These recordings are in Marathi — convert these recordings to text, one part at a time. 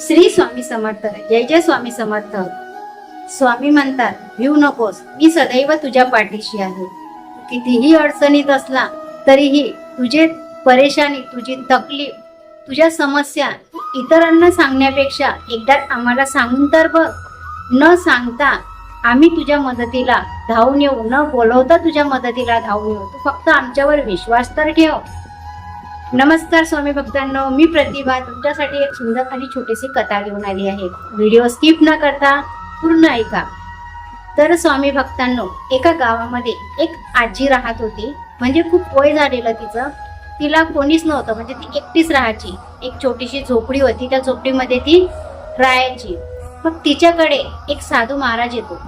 श्री स्वामी समर्थ जय जय स्वामी समर्थ. स्वामी म्हणतात भिऊ नकोस मी सदैव तुझ्या पाठीशी आहे. कितीही अडचणीत असला तरीही तुझे परेशानी तुझी तकलीफ तुझ्या समस्या तू इतरांना सांगण्यापेक्षा एकदा आम्हाला सांगून तर बघ. न सांगता आम्ही तुझ्या मदतीला धावून येऊ न बोलवता तुझ्या मदतीला धावून येऊ. तू फक्त आमच्यावर विश्वास तर ठेव. नमस्कार स्वामी भक्तांनो मी प्रतिभा. तुमच्यासाठी एक सुंदर आणि छोटीशी कथा घेऊन आली आहे. व्हिडिओ स्किप न करता पूर्ण ऐका. तर स्वामी भक्तांनो एका गावामध्ये एक आजी राहत होती. म्हणजे खूप वय झालेलं तिचं. तिला कोणीच नव्हतं. म्हणजे ती एकटीच राहायची. एक छोटीशी झोपडी होती. त्या झोपडीमध्ये ती राहायची. मग तिच्याकडे एक साधू महाराज येतो.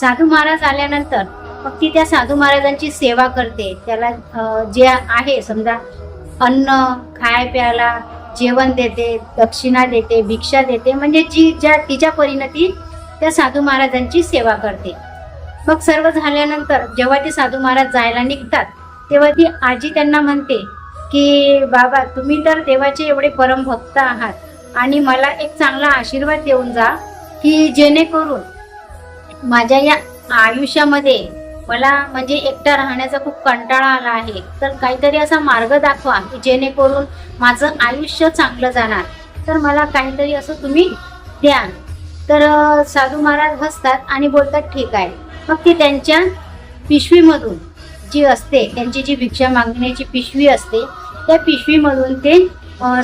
साधू महाराज आल्यानंतर मग ती त्या साधू महाराजांची सेवा करते. त्याला जे आहे समजा अन्न खाय प्यायला जेवण देते दक्षिणा देते भिक्षा देते. म्हणजे जी ज्या तिच्या परिणती त्या साधू महाराजांची सेवा करते. मग सर्व झाल्यानंतर जेव्हा ते साधू महाराज जायला निघतात तेव्हा ती आजी त्यांना म्हणते की बाबा तुम्ही तर देवाचे एवढे परमभक्त आहात आणि मला एक चांगला आशीर्वाद देऊन जा की जेणेकरून माझ्या या आयुष्यामध्ये मला म्हणजे एकटा राहण्याचा खूप कंटाळा आला आहे. तर काहीतरी असा मार्ग दाखवा की जेणेकरून माझं आयुष्य चांगलं जाणार. तर मला काहीतरी असं तुम्ही द्या. तर साधू महाराज हसतात आणि बोलतात ठीक आहे. मग ते त्यांच्या पिशवीमधून जी असते त्यांची जी भिक्षा मागण्याची पिशवी असते त्या पिशवीमधून ते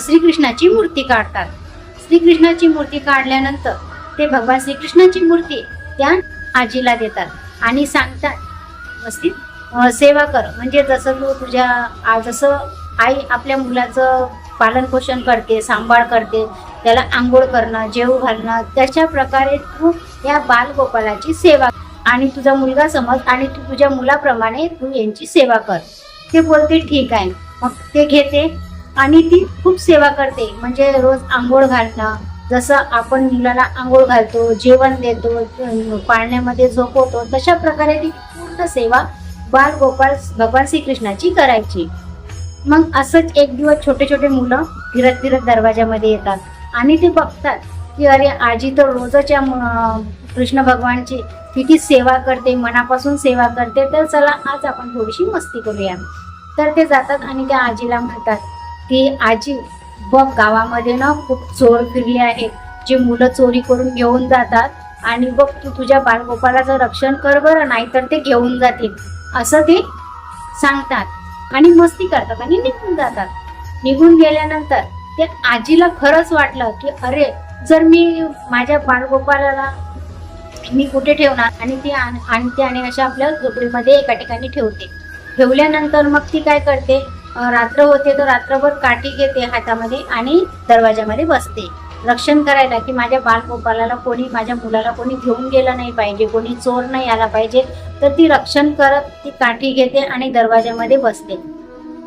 श्रीकृष्णाची मूर्ती काढतात. श्रीकृष्णाची मूर्ती काढल्यानंतर ते भगवान श्रीकृष्णाची मूर्ती त्या आजीला देतात आणि सांगतात व्यवस्थित. सेवा कर. म्हणजे जसं तू तुझ्या जसं आई आपल्या मुलाचं पालनपोषण करते सांभाळ करते त्याला आंघोळ करणं जेवू घालणं त्याच्या प्रकारे तू या बालगोपालाची सेवा आणि तुझा मुलगा समज आणि तू तुझ्या मुलाप्रमाणे तू यांची सेवा कर. ते बोलते ठीक आहे. मग ते घेते आणि ती खूप सेवा करते. म्हणजे रोज आंघोळ घालणं जसं आपण मुलाला आंघोळ घालतो जेवण देतो पाळण्यामध्ये झोपवतो तशा प्रकारे ती पूर्ण सेवा बाल गोपाळ भगवान श्रीकृष्णाची करायची. मग असंच एक दिवस छोटे छोटे मुलं फिरत फिरत दरवाजामध्ये येतात. आणि ते बघतात की अरे आजी तर रोजच्या कृष्ण भगवानची किती सेवा करते मनापासून सेवा करते. तर चला आज आपण थोडीशी मस्ती करूया. तर ते जातात आणि त्या आजीला म्हणतात की आजी बघ गावामध्ये ना खूप चोर फिरले आहेत. जे मुलं चोरी करून घेऊन जातात आणि बघ तू तुझ्या बालगोपालाचं रक्षण कर बरं नाहीतर ते घेऊन जातील. असं ते सांगतात. आणि मस्ती करतात आणि निघून जातात. निघून गेल्यानंतर ते आजीला खरंच वाटलं की अरे जर मी माझ्या बाळगोपालाला मी कुठे ठेवणार? आणि ती आण- आणते आणि अशा आपल्या झोपडीमध्ये एका ठिकाणी ठेवते. ठेवल्यानंतर मग ती काय करते? रात्र होते तर रात्रभर काठी घेते हातामध्ये आणि दरवाजामध्ये बसते. रक्षण करायला की माझ्या बालगोपालाला कोणी माझ्या मुलाला कोणी घेऊन गेलं नाही पाहिजे कोणी चोर नाही आला पाहिजे तर ती रक्षण करत ती काठी घेते आणि दरवाजामध्ये बसते.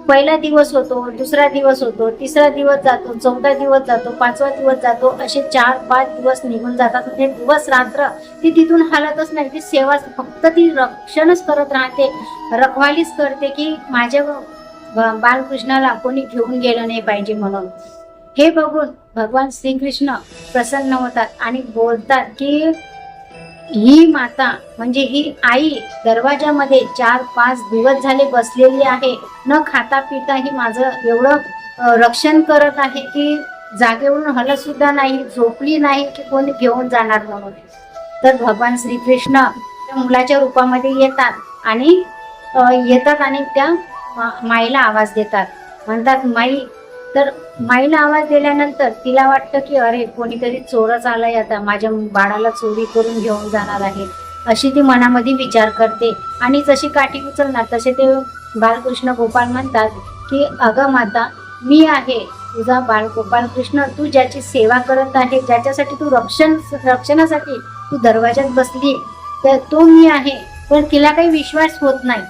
पहिला दिवस होतो दुसरा दिवस होतो तिसरा दिवस जातो चौथा दिवस जातो पाचवा दिवस जातो असे चार पाच दिवस निघून जातात. म्हणजे दिवस रात्र ती तिथून हालतच नाही ती सेवा फक्त ती रक्षणच करत राहते रखवालीच करते की माझ्या बालकृष्णाला कोणी घेऊन गेलं नाही पाहिजे म्हणून. हे बघून भगवान श्रीकृष्ण प्रसन्न होतात आणि बोलतात की ही माता म्हणजे ही आई दरवाजामध्ये चार पाच दिवस झाले बसलेली आहे. न खाता पिता ही माझं एवढं रक्षण करत आहे की जागेवरून हलत सुद्धा नाही झोपली नाही की कोणी घेऊन जाणार म्हणून. तर भगवान श्रीकृष्ण त्या मुलाच्या रूपामध्ये येतात आणि येतात आणि त्या मा- माईला आवाज देतात. म्हणतात माई तर माईला आवाज दिल्यानंतर तिला वाटतं की अरे कोणीतरी चोरच आलाय आता. माझ्या बाळाला चोरी करून घेऊन जाणार आहे. अशी ती मनामध्ये विचार करते. आणि जशी काठी उचलणार तसे ते बालकृष्ण गोपाळ म्हणतात की अगं माता मी आहे. तुझा बाळ गोपाळ कृष्ण तू ज्याची सेवा करत आहे ज्याच्यासाठी तू रक्षण रक्षणासाठी तू दरवाज्यात बसली तर तो मी आहे. पण तिला काही विश्वास होत नाही.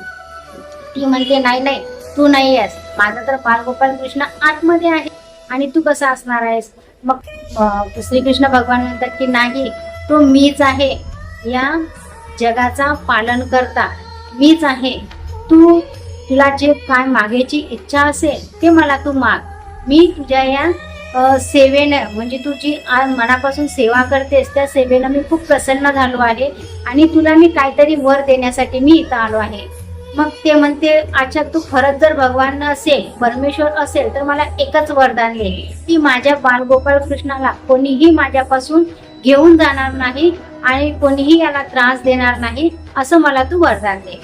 ती म्हणते नाही नाही तू नाही आहेस. माझा तर बालगोपाल कृष्ण आतमध्ये आहे. आणि तू कसा असणार आहेस? मग श्रीकृष्ण भगवान म्हणतात की नाही तो मीच आहे. या जगाचा पालन करता मीच आहे. तू तुला जे काय मागायची इच्छा असेल ते मला तू माग. मी तुझ्या या सेवेनं म्हणजे तू जी मनापासून सेवा करतेस त्या सेवेनं मी खूप प्रसन्न झालो आहे. आणि तुला मी काहीतरी वर देण्यासाठी मी इथं आलो आहे. मग ते म्हणते अच्छा तू खरंच जर भगवान असेल परमेश्वर असेल तर मला एकच वरदान दे. की माझ्या बालगोपाळ कृष्णाला कोणीही माझ्यापासून घेऊन जाणार नाही आणि कोणीही याला त्रास देणार नाही असं मला तू वरदान दे.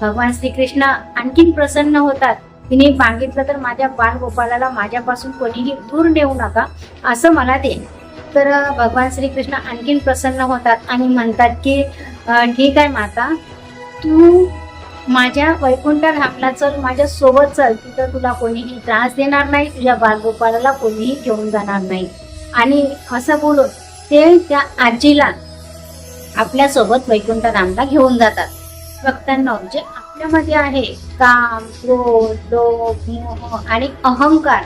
भगवान श्रीकृष्ण आणखीन प्रसन्न होतात. तिने मागितलं तर माझ्या बालगोपाळाला माझ्यापासून कोणीही दूर नेऊ नका असं मला दे. तर भगवान श्रीकृष्ण आणखीन प्रसन्न होतात आणि म्हणतात की ठीक आहे माता तू माझ्या वैकुंठ धामला चल माझ्या सोबत चल. तिथं तुला कोणीही त्रास देणार नाही तुझ्या बालगोपाळाला कोणीही घेऊन जाणार नाही. आणि असं बोलून ते त्या आजीला आपल्यासोबत वैकुंठ धामला घेऊन जातात. भक्तांना जे आपल्यामध्ये आहे काम क्रोध लोभ मोह आणि अहंकार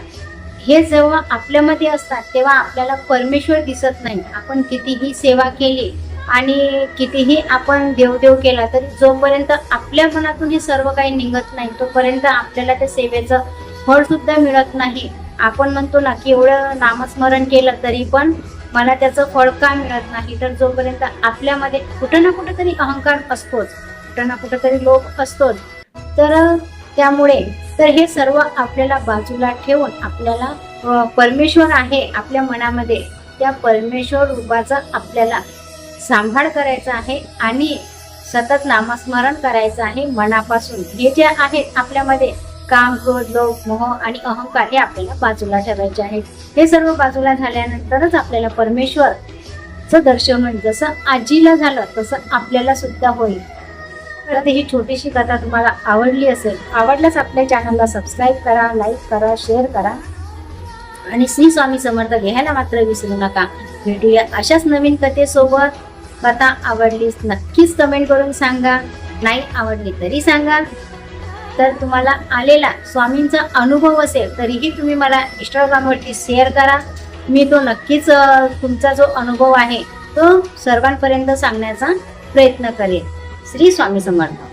हे जेव्हा आपल्यामध्ये असतात तेव्हा आपल्याला परमेश्वर दिसत नाही. आपण कितीही सेवा केली आणि कितीही आपण देवदेव केला तरी जोपर्यंत आपल्या मनातून हे सर्व काही निघत नाही तोपर्यंत आपल्याला त्या सेवेचं फळ सुद्धा मिळत नाही. आपण म्हणतो ना की एवढं नामस्मरण केलं तरी पण मला त्याचं फळ का मिळत नाही? तर जोपर्यंत आपल्यामध्ये कुठं ना कुठं तरी अहंकार असतोच कुठं ना कुठं तरी लोक असतोच. तर त्यामुळे तर हे सर्व आपल्याला बाजूला ठेवून आपल्याला परमेश्वर आहे आपल्या मनामध्ये. त्या परमेश्वर रूपाचा आपल्याला सांभाळ करायचा आहे आणि सतत नामस्मरण करायचं आहे मनापासून. हे जे आहेत आपल्यामध्ये काम क्रोध लोभ मोह आणि अहंकार हे आपल्याला बाजूला ठेवायचे आहेत. हे सर्व बाजूला झाल्यानंतरच आपल्याला परमेश्वरचं दर्शन जसं आजीला झालं तसं आपल्याला सुद्धा होईल. तर ही छोटीशी कथा तुम्हाला आवडली असेल आवडल्यास आपल्या चॅनलला सबस्क्राईब करा लाईक करा शेअर करा. आणि श्री स्वामी समर्थ घ्यायला मात्र विसरू नका. भेटूया अशाच नवीन कथेसोबत. कथा आवडलीस नक्कीच कमेंट करून सांगा. नाही आवडली तरी सांगा. तर तुम्हाला आलेला स्वामींचा अनुभव असेल तरीही तुम्ही मला इंस्टाग्रामवरती शेअर करा. मी तो नक्कीच तुमचा जो अनुभव आहे तो सर्वांपर्यंत सांगण्याचा प्रयत्न करेन. श्री स्वामी समर्थ.